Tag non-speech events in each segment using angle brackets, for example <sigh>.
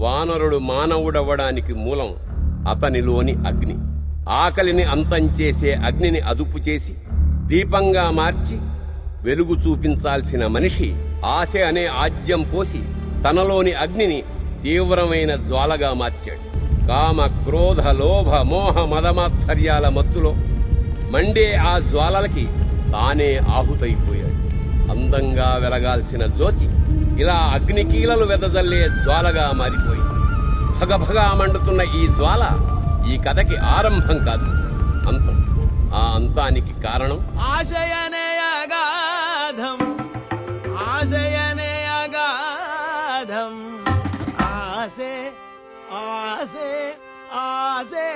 వానరుడు మానవుడవ్వడానికి మూలం అతనిలోని అగ్ని. ఆకలిని అంతం చేసే అగ్నిని అదుపు చేసి దీపంగా మార్చి వెలుగు చూపించాల్సిన మనిషి ఆశ అనే ఆజ్యం పోసి తనలోని అగ్నిని తీవ్రమైన జ్వాలగా మార్చాడు. కామ క్రోధ లోభ మోహ మదమాత్సర్యాల మత్తులో మండే ఆ జ్వాలలకి తానే ఆహుతైపోయాడు. అందంగా వెలగాల్సిన జ్యోతి ఇలా అగ్నికీలలు వెదజల్లే జ్వాలగా మారిపోయింది భగభగా మండుతున్న ఈ జ్వాల ఈ కథకి ఆరంభం కాదు అంతం. ఆ అంతానికి కారణం? ఆశయనే అగాధం. ఆశయనే అగాధం. ఆసే ఆసే ఆసే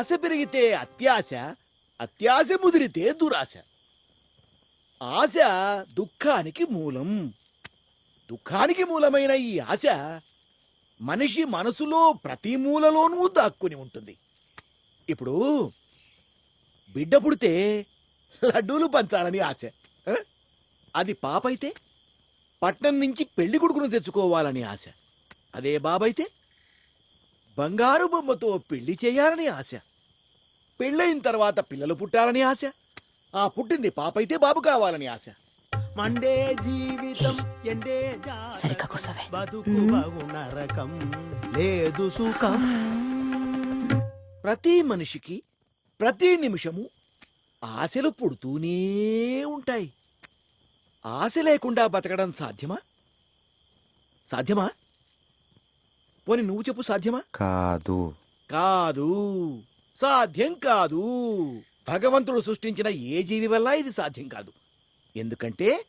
ఆశ పెరిగితే అత్యాశ అత్యాశ ముదిరితే దురాశ. ఆశ దుఃఖానికి మూలం. దుఃఖానికి మూలమైన ఈ ఆశ మనిషి మనసులో ప్రతి మూలలోనూ దాక్కుని ఉంటుంది. ఇప్పుడు బిడ్డ పుడితే లడ్డూలు పంచాలని ఆశ. అది పాపైతే పట్నం నుంచి పెళ్ళి కొడుకును తెచ్చుకోవాలని ఆశ. అదే బాబైతే బంగారు బొమ్మతో పెళ్ళి చేయాలని ఆశ. పెళ్ళయిన తర్వాత పిల్లలు పుట్టాలని ఆశ. ఆ పుట్టింది పాపైతే బాబు కావాలని ఆశ. మండే జీవితం ఎండే సరిగ్గా కూర్చోవే. బతుకు బహు నరకం. లేదు సుఖం. ప్రతి మనిషికి ప్రతి నిమిషము ఆశలు పుడుతూనే ఉంటాయి. ఆశ లేకుండా బతకడం సాధ్యమా? సాధ్యమా? పోని నువ్వు చెప్పు సాధ్యమా? కాదు. కాదు. సాధ్యం కాదు. భగవంతుడు సృష్టించిన ఏ జీవి వల్ల ఇది సాధ్యం కాదు. ఎందుకంటే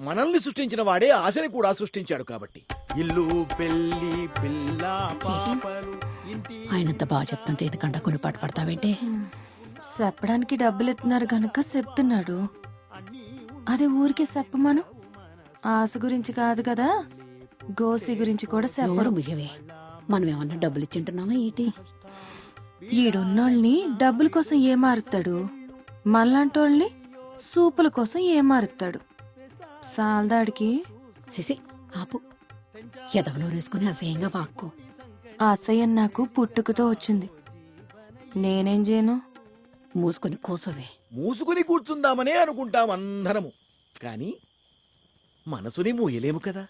మనల్ని సృష్టించిన వాడే ఆశని కూడా సృష్టించాడు కాబట్టి. ఇల్లు పెళ్ళి పిల్ల పాపలు ఇంటి ఆయనంత బాగా చెప్తుంటే ఎందుకంట కొన్ని పాట పడతావేంటి? చెప్పడానికి డబ్బులు ఎత్తున్నారు గనక చెప్తున్నాడు. అది ఊరికే చెప్పమను? ఆశ గురించి కాదు కదా? గోసి గురించి కూడా చెప్పడు. ముయ్యవే? మనం ఏమన్నా డబ్బులు ఇచ్చింటున్నామా ఏంటి? ఈడున్నోళ్ళని డబ్బుల కోసం ఏమారుతాడు? మళ్ళాంటోళ్ళని సూపుల కోసం ఏమారుతాడు? సాల్దాడికి సిసి ఆపు. ఎదవనోరేసుకుని అసహ్యంగా వాక్కు. అసహ్యం నాకు పుట్టుకతో వచ్చింది. నేనేం చేయను? మూసుకొని కూసోవే. మూసుకుని కూర్చుందామనే అనుకుంటాం అందరము. కాని మనసుని మూయలేము కదా.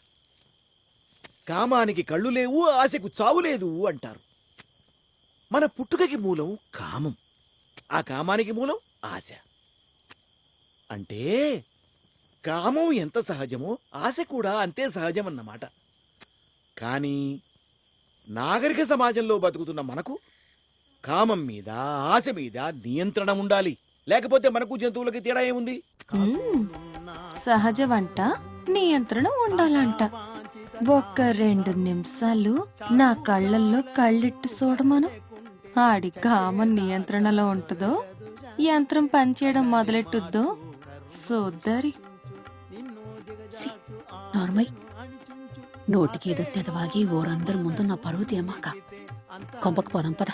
కామానికి కళ్ళు లేవు ఆశకు చావు లేదు అంటారు. మన పుట్టుకకి మూలం కామం. ఆ కామానికి మూలం ఆశ. అంటే కామం ఎంత సహజమో ఆశ కూడా అంతే సహజమన్నమాట. కానీ నాగరిక సమాజంలో బతుకుతున్న మనకు కామం మీద ఆశ మీద నియంత్రణ ఉండాలి. లేకపోతే మనకు జంతువులకి తేడా ఏముంది? సహజమంట సహజ వంట నియంత్రణ ఉండాలంట. ఒక్క రెండు నిమిషాలు నా కళ్ళల్లో కళ్ళెట్టు చూడమను ఆడి కామన్ నియంత్రణలో ఉంటుందో? యంత్రం పనిచేయడం మొదలెట్టుద్దో? సోద్దరి. సి నార్మల్ నోటికి ఏదో తెదవాగి ఊరందరి ముందు నా పరువు తీయమాక. కొంపకు పోదాం పద.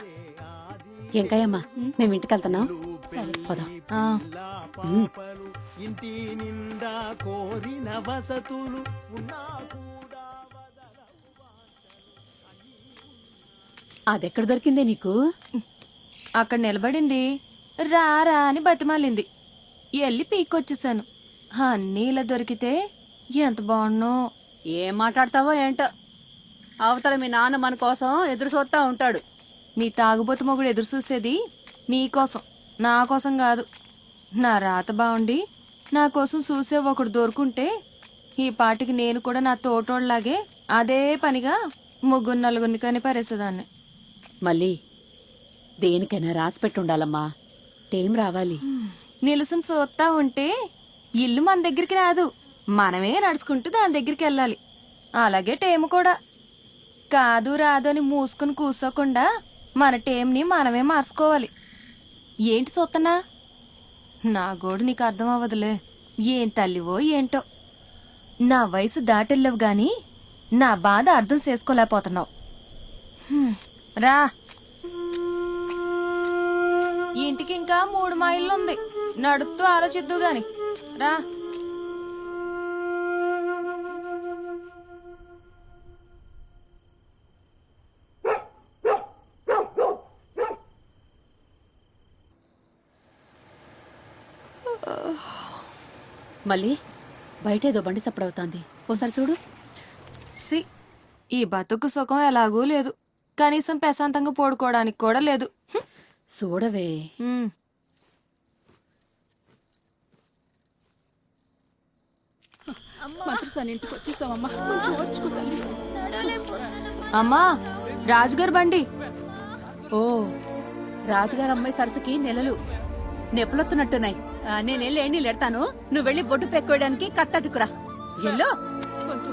ఎంకాయమ్మా మేము ఇంటికి వెళ్తున్నాం. సరే. పోదాం. ఆ, ఉమ్. పాపలు ఇంటి నిండా కోరిన వసతులు అదెక్కడ దొరికిందే నీకు? అక్కడ నిలబడింది. రా రా అని బతిమాలింది. ఎల్లి పీకొచ్చేసాను అన్నీ ఇలా దొరికితే ఎంత బాగున్నో ఏం మాట్లాడతావో ఏంటో. అవతల మీ నాన్న మన కోసం ఎదురు చూస్తా ఉంటాడు. నీ తాగుబోతు మొగుడు ఎదురు చూసేది నీకోసం నా కోసం కాదు. నా రాత బాగుండి నా కోసం చూసే ఒకడు దొరుకుంటే ఈ పాటికి నేను కూడా నా తోటోళ్ళలాగే అదే పనిగా ముగ్గురు నలుగురిని కానీ పరేసేదాన్ని మళ్ళీ దేనికైనా రాసి పెట్టుండాలమ్మా. టేం రావాలి. నిలుసుని చూస్తా ఉంటే ఇల్లు మన దగ్గరికి రాదు. మనమే నడుచుకుంటూ దాని దగ్గరికి వెళ్ళాలి. అలాగే టేము కూడా. కాదు రాదు అని మూసుకుని కూర్చోకుండా మన టేంని మనమే మార్చుకోవాలి. ఏంటి సొత్తనా నా గోడు నీకు అర్థం అవ్వదులే. ఏం తల్లివో ఏంటో. నా వయసు దాటెళ్ళవు గాని నా బాధ అర్థం చేసుకోలేకపోతున్నావు. రా. ఇంటికి ఇంకా మూడు మైళ్ళు ఉంది నడుస్తూ ఆలోచిద్దు గాని. రా. మళ్ళీ బయట ఏదో బండి సప్పుడవుతోంది. ఓసారి చూడు. సి ఈ బతుకు సుఖం ఎలాగూ లేదు. కనీసం ప్రశాంతంగా పడుకోవడానికి కూడా లేదు. చూడవే. అమ్మా. రాజుగారు బండి. ఓ రాజుగారు అమ్మాయి సరస్సుకి నెలలు. నెప్పులొత్తున్నట్టున్నాయి ఆ, నేను వెళ్ళి నీళ్ళు ఎడతాను. నువ్వు వెళ్ళి బొట్టు పెట్టుకోవడానికి కత్తట్టుకురా ఎల్లో. కొంచెం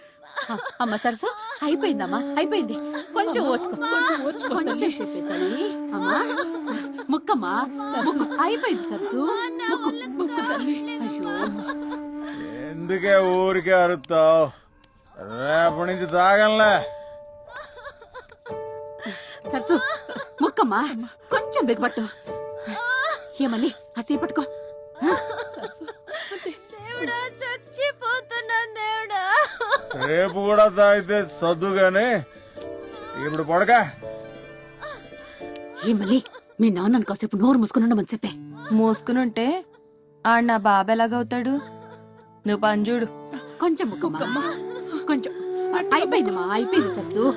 అమ్మ సరసు అయిపోయిందమ్మా అయిపోయింది. కొంచెం ఓర్చుకో కొంచెం అమ్మా ముక్కమ్మా ముక్కు అయిపోయింది సరసు. ముక్కు ముక్కు తల్లి. అయ్యో. ఎందుకే ఊరికే అరుస్తావు రేపటి నుంచి తాగంలే. సరసు ముక్కమ్మా కొంచెం బిగపట్టు. ఏమని ఆ పట్టుకో రేపు కూడా తాగితే సర్దుగాని. ఇప్పుడు పడక. మీ నాన్నను కాసేపు నోరు మూసుకుని ఉండమని చెప్పే. మూసుకునుంటే ఆడు నా బాబు ఎలాగవుతాడు? నువ్వు పని చూడు. కొంచెం ముక్కమ్మా. కొంచెం. అయిపోయిందమ్మా అయిపోయింది సరసు.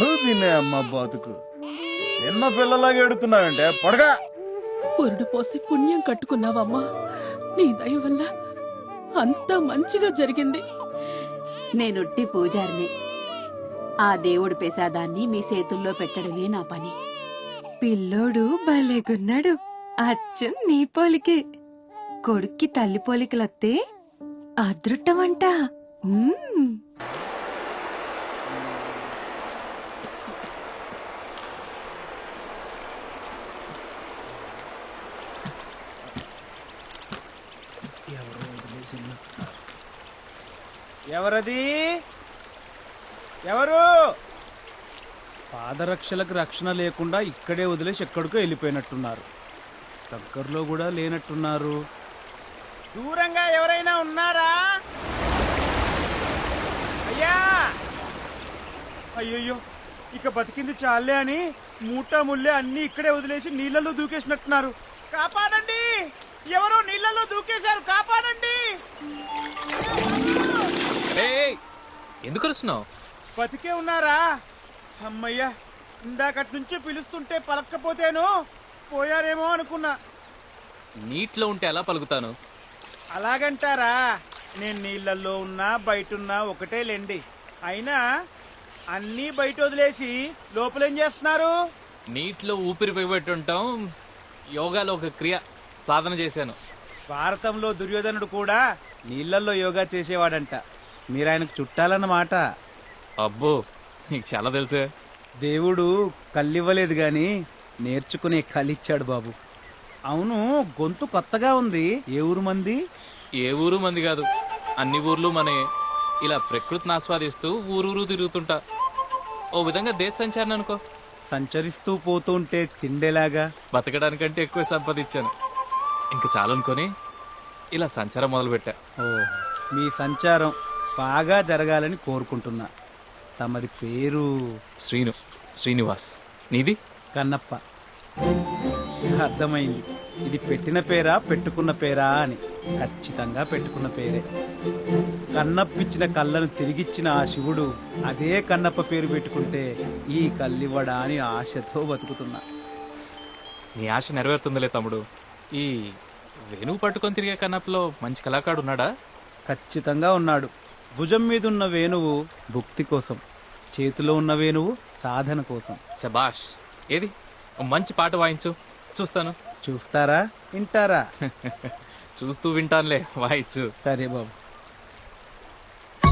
తినే అమ్మ బతుకు. చిన్న పిల్లలాగా ఎడుతున్నావంటే పడక. పురుడు పోసి పుణ్యం కట్టుకున్నావమ్మా. నీ దయ వల్ల అంతా మంచిగా జరిగింది. నేనుట్టి పూజారిని. ఆ దేవుడి ప్రసాదాన్ని మీ చేతుల్లో పెట్టడమే నా పని. పిల్లోడు భలేగున్నాడు. అచ్చం నీ పోలికే. కొడుక్కి తల్లి పోలికలొత్తే అదృట్టమంట మ్మ్. ఎవరది? ఎవరు? పాదరక్షలకు రక్షణ లేకుండా ఇక్కడే వదిలేసి ఎక్కడికో వెళ్ళిపోయినట్టున్నారు. దగ్గరలో కూడా లేనట్టున్నారు. దూరంగా ఎవరైనా ఉన్నారా? అయ్యా! అయ్యయ్యో! ఇక బతికింది చాలే అని మూట ముల్లే అన్ని ఇక్కడే వదిలేసి నీళ్ళలో దూకేసినట్టున్నారు. కాపాడండి! ఎవరో నీళ్ళలో దూకేశారు. కాపాడండి. ఎందుకు వస్తున్నావు బతికే ఉన్నారా? అమ్మయ్యా ఇందాకటి నుంచి పిలుస్తుంటే పలక్కపోతేను పోయారేమో అనుకున్నా. నీటిలో ఉంటే ఎలా పలుకుతాను? అలాగంటారా? నేను నీళ్ళల్లో ఉన్నా బయటున్నా ఒకటే లెండి. అయినా అన్నీ బయట వదిలేసి లోపలేం చేస్తున్నారు? నీటిలో ఊపిరి బిగబెట్టుంటాం యోగాలో ఒక క్రియ. సాధన చేశాను. భారతంలో దుర్యోధనుడు కూడా నీళ్ళల్లో యోగా చేసేవాడంట. మీరు ఆయనకు చుట్టాలన్నమాట. అబ్బో నీకు చాలా తెలుసే. దేవుడు కళ్ళివ్వలేదు గాని నేర్చుకునే కళ్ళిచ్చాడు బాబు. అవును గొంతు కొత్తగా ఉంది. ఏ ఊరు మంది? ఏ ఊరు మంది కాదు. అన్ని ఊర్లు మనే. ఇలా ప్రకృతిని ఆస్వాదిస్తూ ఊరూరు తిరుగుతుంటా. ఓ విధంగా దేశ సంచారణ అనుకో. సంచరిస్తూ పోతుంటే తిండేలాగా. బతకడానికంటే ఎక్కువ సంపాదించాను ఇంకా చాలనుకొని ఇలా సంచారం మొదలుపెట్టా. ఓ మీ సంచారం బాగా జరగాలని కోరుకుంటున్నా. తమరి పేరు? శ్రీను శ్రీనివాస్. నీది? కన్నప్ప. అర్థమైంది. ఇది పెట్టిన పేరా పెట్టుకున్న పేరా అని. ఖచ్చితంగా పెట్టుకున్న పేరే. కన్నప్పిచ్చిన కళ్ళను తిరిగిచ్చిన ఆ శివుడు అదే కన్నప్ప పేరు పెట్టుకుంటే ఈ కల్లివ్వడా అని ఆశతో బతుకుతున్నా. నీ ఆశ నెరవేరుతుందిలే తమ్ముడు. ఈ వేణువు పట్టుకొని తిరిగే కన్నప్పలో మంచి కళాకారుడు ఉన్నాడా? ఖచ్చితంగా ఉన్నాడు. భుజం మీద ఉన్న వేణువు భుక్తి కోసం చేతిలో ఉన్న వేణువు సాధన కోసం. శబాష్ ఏది? ఓ మంచి పాట వాయించు. చూస్తాను. చూస్తారా? వింటారా? <laughs> చూస్తూ వింటానులే వాయించు. సరే బాబు.